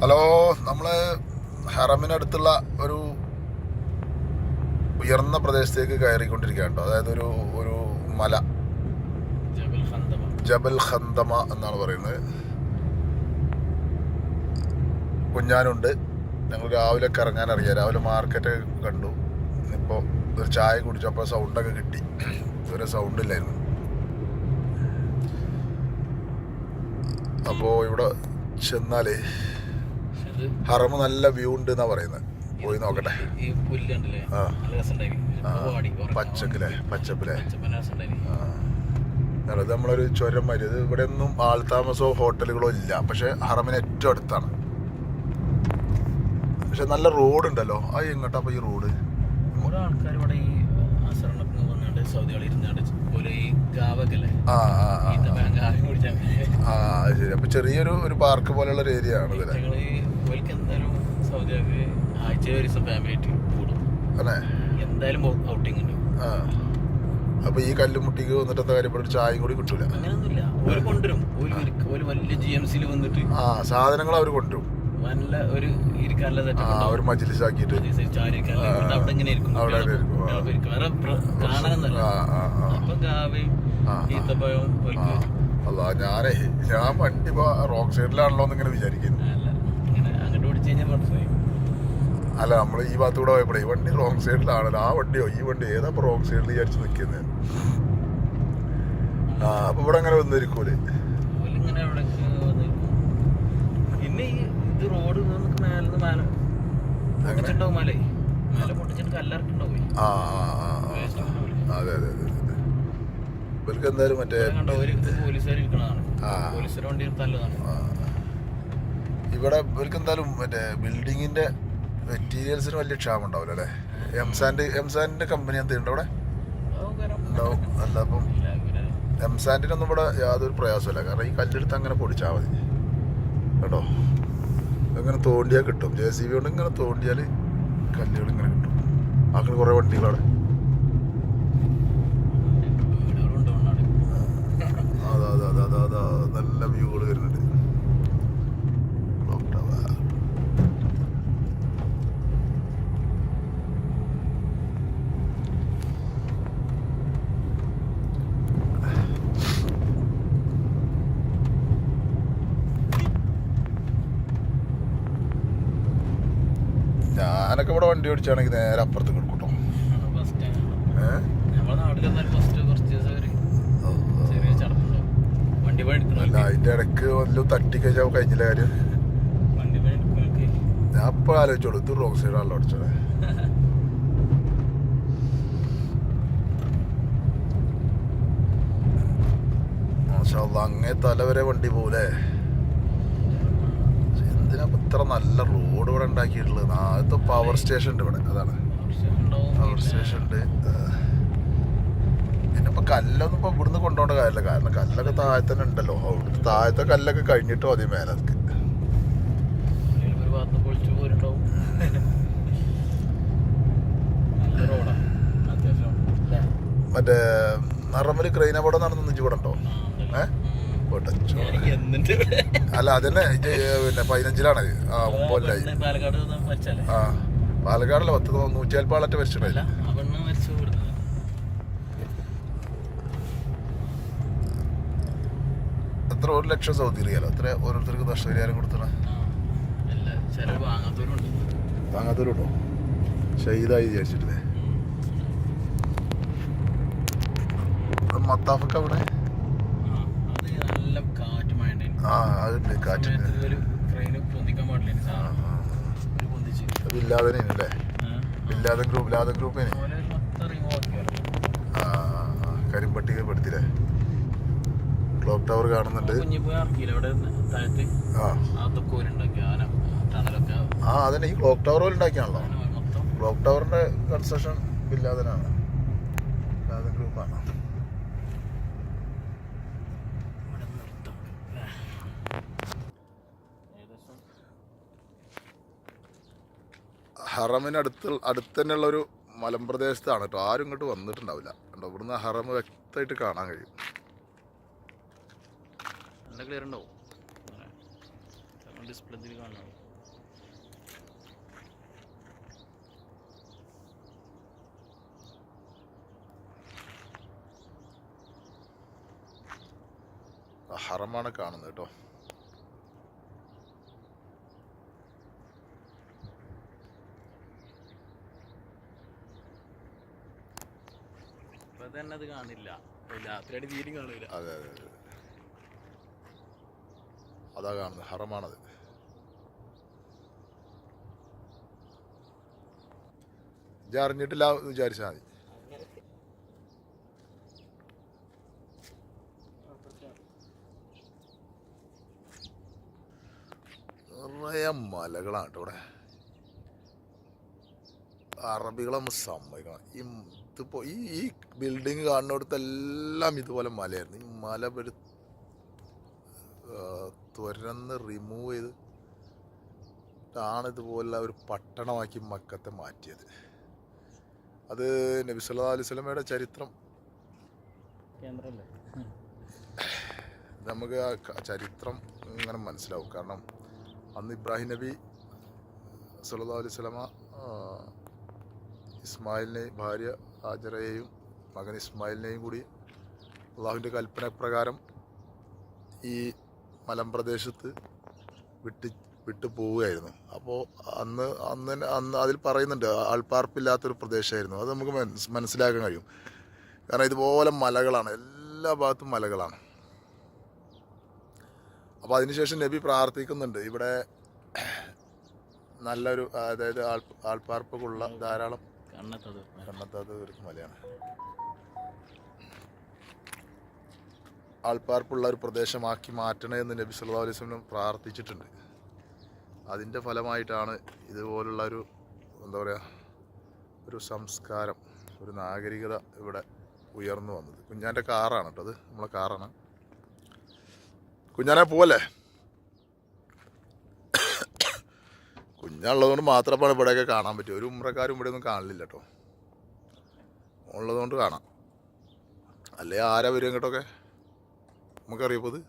Hello നമ്മൾ ഹറമിനടുത്തുള്ള ഒരു ഉയർന്ന പ്രദേശത്തേക്ക് കയറിക്കൊണ്ടിരിക്കുകയാണ് അതായത് ഒരു ഒരു മല. ജബൽ ഖന്തമ എന്നാണ് പറയുന്നത്. കുഞ്ഞാനുണ്ട്. ഞങ്ങൾ രാവിലെ കറങ്ങാൻ അറിയാം. രാവിലെ മാർക്കറ്റ് കണ്ടു. ഇപ്പോൾ ഒരു ചായ കുടിച്ചപ്പോൾ സൗണ്ടൊക്കെ കിട്ടി. ഇതുവരെ സൗണ്ട് ഇല്ലായിരുന്നു. അപ്പോൾ ഇവിടെ ചെന്നാലേ ഹറമ് നല്ല വ്യൂ ഉണ്ട് എന്നാ പറയുന്നത്. പോയി നോക്കട്ടെ. പച്ചക്കിലെ പച്ചപ്പിലെ രസമുണ്ടായിരുന്നു അത് നമ്മളൊരു ചുരം മാതിരി. ഇത് ഇവിടെ ഒന്നും ആൾ താമസമോ ഹോട്ടലുകളോ ഇല്ല. പക്ഷെ ഹറമിന് ഏറ്റവും അടുത്താണ്. പക്ഷെ നല്ല റോഡ് ഉണ്ടല്ലോ ആ എങ്ങോട്ടാ ഈ റോഡ്? ആൾക്കാർ ഇവിടെ ഈ ശരി. അപ്പൊ ചെറിയൊരു ഒരു പാർക്ക് പോലെയുള്ള ഒരു ഏരിയ ആണ് എന്തായാലും ഔട്ടിങ് ഉണ്ട് അപ്പൊ ഈ കല്ലുമുട്ടിക്ക് വന്നിട്ട് എന്താ കാര്യം? ചായയും കൂടി കിട്ടൂല. അങ്ങനെയൊന്നുമില്ല കൊണ്ടുവരും. വലിയ ജി എം സിയിൽ വന്നിട്ട്. ആ സാധനങ്ങൾ അവർ കൊണ്ടുവരും. നല്ല ഒരു ഇരിക്കാനുള്ള ഒരു അവിടെ ഇങ്ങനെ ഇരിക്കും. വേറെ അപ്പൊ. ഈത്തപ്പഴവും അല്ല ഞാനേ ഞാൻ വണ്ടി റോങ് സൈഡിലാണല്ലോ എന്നിങ്ങനെ വിചാരിക്കുന്നു. അല്ല നമ്മൾ ഈ ഭാഗത്തൂടെ പോയപ്പോഴേ ഈ വണ്ടി റോങ് സൈഡിലാണല്ലോ. ആ വണ്ടിയോ ഈ വണ്ടി ഏതാ ഇപ്പൊ റോങ് സൈഡിൽ വിചാരിച്ച് നിൽക്കുന്നത് ആ അപ്പൊ ഇവിടെ അങ്ങനെ വന്നിരിക്കൂലേ? പിന്നെ ഇത് റോഡ് നമുക്ക് മേലെ മേലെ പൊട്ടിച്ചിട്ടുണ്ടാവും മലേ. മേലെ പൊട്ടിച്ചിട്ട് കല്ലറക്കുണ്ടാവും. അതെ അതെ അതെ ഇവർക്ക് എന്തായാലും മറ്റേ ഇവിടെ ഇവർക്ക് എന്തായാലും മറ്റേ ബിൽഡിങ്ങിന്റെ മെറ്റീരിയൽസിന് വലിയ ക്ഷാമം ഉണ്ടാവില്ല അല്ലേ? എംസാൻഡ് എംസാൻഡിന്റെ കമ്പനി എന്തുണ്ട് അവിടെ? ഉണ്ടാവും അല്ല അപ്പം എംസാൻഡിനൊന്നും ഇവിടെ യാതൊരു പ്രയാസമില്ല കാരണം ഈ കല്ലെടുത്ത് അങ്ങനെ പൊടിച്ചാൽ മതി. കേട്ടോ? അങ്ങനെ തോണ്ടിയാൽ കിട്ടും. ജെ സി ബി കൊണ്ട് ഇങ്ങനെ തോണ്ടിയാൽ കല്ലുകൾ ഇങ്ങനെ കിട്ടും. അങ്ങനെ കുറേ വണ്ടികളവിടെ അതാ അതാ അതാ അതാ അതാ നല്ല വ്യൂകൾ വരുന്നുണ്ട് ക്ലോക്ക് ടവർ ഞാനൊക്കെ ഇവിടെ വണ്ടി ഓടിച്ചാണെങ്കിൽ നേരെ അപ്പുറത്ത് കൊടുക്കട്ടോ അല്ല അതിന്റെ ഇടയ്ക്ക് വല്ല തട്ടി കഴിച്ചാ കഴിഞ്ഞില്ല കാര്യം? ഞാൻ ഇപ്പൊ ആലോചിച്ചോളൂ ഇത് റോങ് സൈഡാണല്ലോ അടിച്ചത് മാഷാ അല്ലാ, അങ്ങേ തല വരെ വണ്ടി പോലെ ഇത്ര നല്ല റോഡ് ഇവിടെ ഉണ്ടാക്കിയിട്ടുള്ളത്. ആദ്യത്തെ പവർ സ്റ്റേഷൻ ഉണ്ട് ഇവിടെ. അതാണ്. പവർ സ്റ്റേഷൻ ഉണ്ട് പിന്നെ ഇപ്പൊ കല്ലൊന്നും ഇപ്പൊ ഇവിടുന്ന് കൊണ്ടുപോകേണ്ട കാര്യമില്ല കാരണം കല്ലൊക്കെ താഴെ തന്നെ ഉണ്ടല്ലോ. അവിടുത്തെ താഴത്തെ കല്ലൊക്കെ കഴിഞ്ഞിട്ട് അതി മേലക്ക്? മറ്റേ നറമൽ ക്രൈനപടം നടന്നു ഇവിടെ ഉണ്ടോ ആ, ഉണ്ട്. ഏ? പോട്ടെ. അല്ല അതന്നെ പിന്നെ പതിനഞ്ചിലാണ്. ആ ഒമ്പതിലായി ആ പാലക്കാടല്ല പത്ത് നൂറ്റിയാൽപ്പാളറ്റ മരിച്ചിട്ടില്ല എത്ര ഒരു ലക്ഷം സൗദി റിയാലോ? എത്ര ഓരോരുത്തർക്ക് നഷ്ടപരിഹാരം കൊടുത്തണ താങ്ങാത്തൂരുണ്ടോ വാങ്ങാത്തവരുണ്ട്. ഷഹീദായി വിചാരിച്ചിട്ടില്ലേ? മത്താഫൊക്കെ അവിടെ ആ, അത് നല്ല കാറ്റ് മഴ ഉണ്ടായിരുന്നു. ആ അതുണ്ട് ആ കാറ്റ് സമയത്ത് ഒരു ട്രെയിന് പൊന്തിക്കാൻ പാടില്ല ആ, ആ. ഇല്ലാതെ അല്ലേ ആ. ഇല്ലാതെ ഗ്രൂപ്പ് ഇല്ലാതെ ഗ്രൂപ്പിന് ആ കരിമ്പട്ടിക പെടുത്തില്ലേ ക്ലോക്ക് ടവർ കാണുന്നുണ്ട്. ആ അതന്നെ ഈ ക്ലോക്ക് ടവർ പോലെ ഉണ്ടാക്കിയാണല്ലോ ക്ലോക്ക് ടവറിന്റെ കൺസ്ട്രക്ഷൻ ബില്ലാദനാണ് ബില്ലാദൻ ഗ്രൂപ്പാണ് ഹറമിനടുത്ത് അടുത്ത് തന്നെയുള്ള ഒരു മലമ്പ്രദേശത്താണ് കേട്ടോ. ആരും ഇങ്ങോട്ട് വന്നിട്ടുണ്ടാവില്ല. കണ്ടോ ഇവിടുന്ന് ഹറം വ്യക്തമായിട്ട് കാണാൻ കഴിയും. ഡിസ്പ്ലേ ഹറമാണ് കാണുന്നത് കേട്ടോ. തന്നെ അത് കാണില്ല. രാത്രിയായിട്ട് തീരും കാണില്ല. അതെ അതെ അതെ. കാണുന്നത് ഹറമാണത്. ഇത് അറിഞ്ഞിട്ടില്ല എന്ന് വിചാരിച്ചാൽ മതി. നിറയെ മലകളാണ് കേട്ടോ ഇവിടെ. അറബികളെ നമ്മൾ സമ്മതിക്കണം. ഈ ഇതിപ്പോ ഈ ഈ ബിൽഡിങ് കാണുന്നിടത്തെല്ലാം ഇതുപോലെ മലയായിരുന്നു. ഈ മല ഒരു തുരന്ന് റിമൂവ് ചെയ്ത് ആണ് ഇതുപോലെ ഒരു പട്ടണമാക്കി മക്കത്തെ മാറ്റിയത്. അത് നബി സല്ലല്ലാഹു അലൈഹി വസല്ലമയുടെ ചരിത്രം. നമുക്ക് ആ ചരിത്രം ഇങ്ങനെ മനസ്സിലാവും. കാരണം അന്ന് ഇബ്രാഹിം നബി സല്ലല്ലാഹു അലൈഹി വസല്ലമ ആ, ഇസ്മായിലിനെയും ഭാര്യ ഹാജറയെയും മകൻ ഇസ്മായിലിനെയും കൂടി അള്ളാഹുവിന്റെ കൽപ്പന പ്രകാരം ഈ മലമ്പ്രദേശത്ത് വിട്ട് വിട്ടു പോവുകയായിരുന്നു. അപ്പോൾ അന്ന് അന്ന് അന്ന് അതിൽ പറയുന്നുണ്ട് ആൾപ്പാർപ്പില്ലാത്തൊരു പ്രദേശമായിരുന്നു. അത് നമുക്ക് മനസ് മനസ്സിലാക്കാൻ കഴിയും. കാരണം ഇതുപോലെ മലകളാണ് എല്ലാ ഭാഗത്തും മലകളാണ്. അപ്പോൾ അതിനുശേഷം നബി പ്രാർത്ഥിക്കുന്നുണ്ട് ഇവിടെ നല്ലൊരു അതായത് ആൾ ആൾപ്പാർപ്പൊക്കെയുള്ള ധാരാളം കണ്ണെത്തത്. കണ്ടെത്താത്ത ഒരു മലയാണ്. ആൾപ്പാർപ്പുള്ള ഒരു പ്രദേശമാക്കി മാറ്റണേ എന്ന് നബി സല്ലാ അലൈഹി വസല്ലം പ്രാർത്ഥിച്ചിട്ടുണ്ട്. അതിന്റെ ഫലമായിട്ടാണ് ഇതുപോലുള്ള ഒരു എന്താ പറയുക ഒരു സംസ്കാരം ഒരു നാഗരികത ഇവിടെ ഉയർന്നു വന്നത്. കുഞ്ഞാന്റെ കാറാണ് കേട്ടോ അത്. നമ്മളെ കാറാണ്. കുഞ്ഞാനെ പോവല്ലേ? കുഞ്ഞുള്ളതുകൊണ്ട് മാത്രമാണ് ഇവിടെയൊക്കെ കാണാൻ പറ്റും. ഒരു ഉമ്രക്കാരും ഇവിടെ ഒന്നും കാണില്ല കേട്ടോ. ഉള്ളതുകൊണ്ട് കാണാം. അല്ലേ ആരാ വരും ഇങ്ങോട്ടൊക്കെ? നമുക്കറിയപ്പോൾ ഇത്?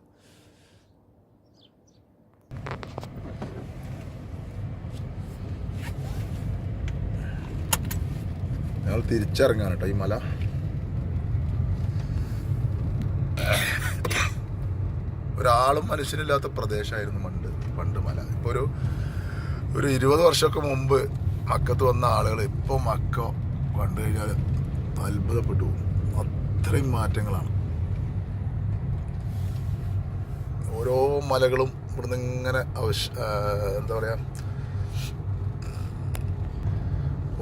ഞങ്ങൾ തിരിച്ചിറങ്ങാണ് കേട്ടോ ഈ മല. ഒരാളും മനുഷ്യനില്ലാത്ത പ്രദേശമായിരുന്നു പണ്ട് പണ്ട് മല. ഇപ്പോൾ ഒരു ഒരു ഇരുപത് വർഷമൊക്കെ മുമ്പ് മക്കത്ത് വന്ന ആളുകൾ ഇപ്പോൾ മക്ക കണ്ടു കഴിഞ്ഞാൽ അത്ഭുതപ്പെട്ടു പോകും. അത്രയും മാറ്റങ്ങളാണ്. ഓരോ മലകളും ഇവിടുന്ന് ഇങ്ങനെ എന്താ പറയുക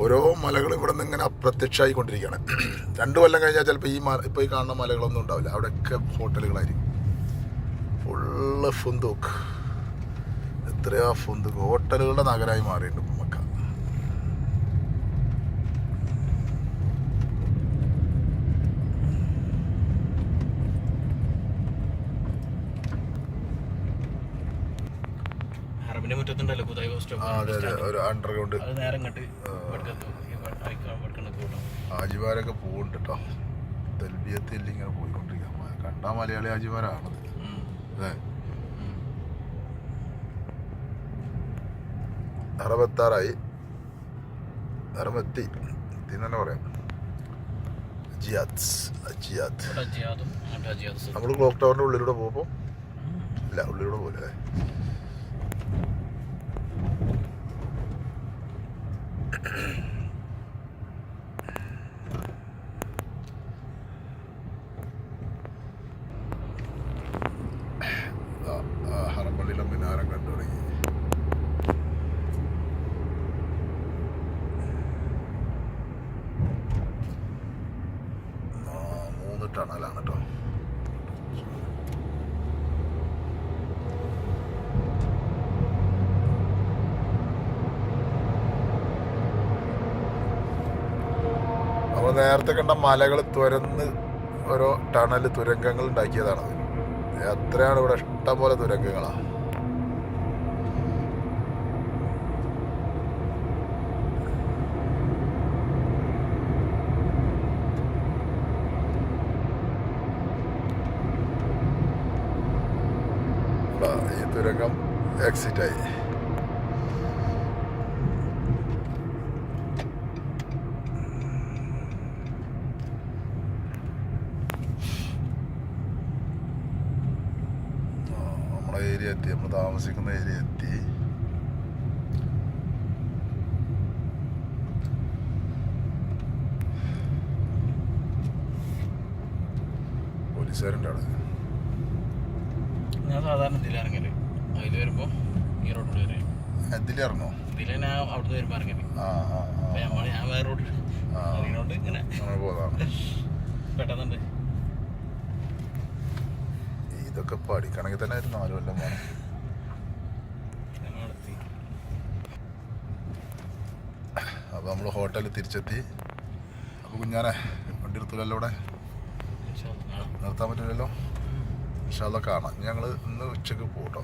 ഓരോ മലകളും ഇവിടെ നിന്ന് ഇങ്ങനെ അപ്രത്യക്ഷമായിക്കൊണ്ടിരിക്കുകയാണ് രണ്ടു കൊല്ലം കഴിഞ്ഞാൽ ചിലപ്പോൾ ഈ മല ഇപ്പോൾ ഈ കാണുന്ന മലകളൊന്നും ഉണ്ടാവില്ല. അവിടെയൊക്കെ ഹോട്ടലുകളായിരിക്കും. ഫുള്ള് ഫുന്തൂക്ക് എത്രയാ ഫുന്ത് ഹോട്ടലുകളുടെ നഗരമായി മാറിയിട്ടുണ്ട് മക്ക ഒരു അണ്ടർഗ്രൗണ്ട് ആജിമാരൊക്കെ പോകുന്നുണ്ട് കേട്ടോ തെൽബിയത്തിൽ ഇങ്ങനെ പോയിക്കൊണ്ടിരിക്കുക കണ്ടാ മലയാളി ആജിമാരാണത്. അതെ അറബെത്താറായി അറുപത്തി തന്നെ പറയാം. ജിയാദ് ജിയാദ് നമ്മൾ ക്ലോക്ക് ടവറിന്റെ ഉള്ളിലൂടെ പോകുമ്പോൾ ഇല്ല ഉള്ളിലൂടെ പോലെ ഹറമ്പള്ളിയിലെ മിനാരം കണ്ടു തുടങ്ങി ആ, മൂന്ന് ടണലാണ് കേട്ടോ നമ്മൾ നേരത്തെ കണ്ട മലകൾ തുരന്ന് ഓരോ ടണൽ തുരങ്കങ്ങൾ ഉണ്ടാക്കിയതാണത്. എത്രയാണ് ഇവിടെ ഇഷ്ടം പോലെ തുരങ്കങ്ങളാണ് ഇതാ, ഈ തുരങ്കം എക്സിറ്റ് ആയി ഏരിയ എത്തി. നമ്മൾ താമസിക്കുന്ന ഏരിയ എത്തി. പോലീസുകാരുണ്ട് അവിടെ. ഞാൻ സാധാരണ ഇതിൽ ഇറങ്ങൽ. അതിൽ വരുമ്പോ ഈ റോഡിൽ വരെ. ഇതിലിറങ്ങോ ഇതിൽ ഞാൻ അവിടുന്ന് വരുമ്പോ ഇറങ്ങൽ ആ ആ ആ. അപ്പൊ ഞമ്മൾ ഞാൻ വേറെ റോഡിൽ ആ. അതിനോണ്ട് ഇങ്ങനെ അങ്ങനെ പോകാം. പെട്ടെന്നുണ്ട്. ഇതൊക്കെ പഠിക്കണമെങ്കിൽ തന്നെ ഒരു നാല് കൊല്ലം വേണം അപ്പോൾ നമ്മൾ ഹോട്ടലിൽ തിരിച്ചെത്തി. അപ്പോൾ കുഞ്ഞാനെ വണ്ടി എടുത്തില്ലല്ലോ ഇവിടെ. നിർത്താൻ പറ്റില്ലല്ലോ? പക്ഷെ അതൊക്കെ കാണാം. ഞങ്ങൾ ഇന്ന് ഉച്ചയ്ക്ക് പോട്ടോ.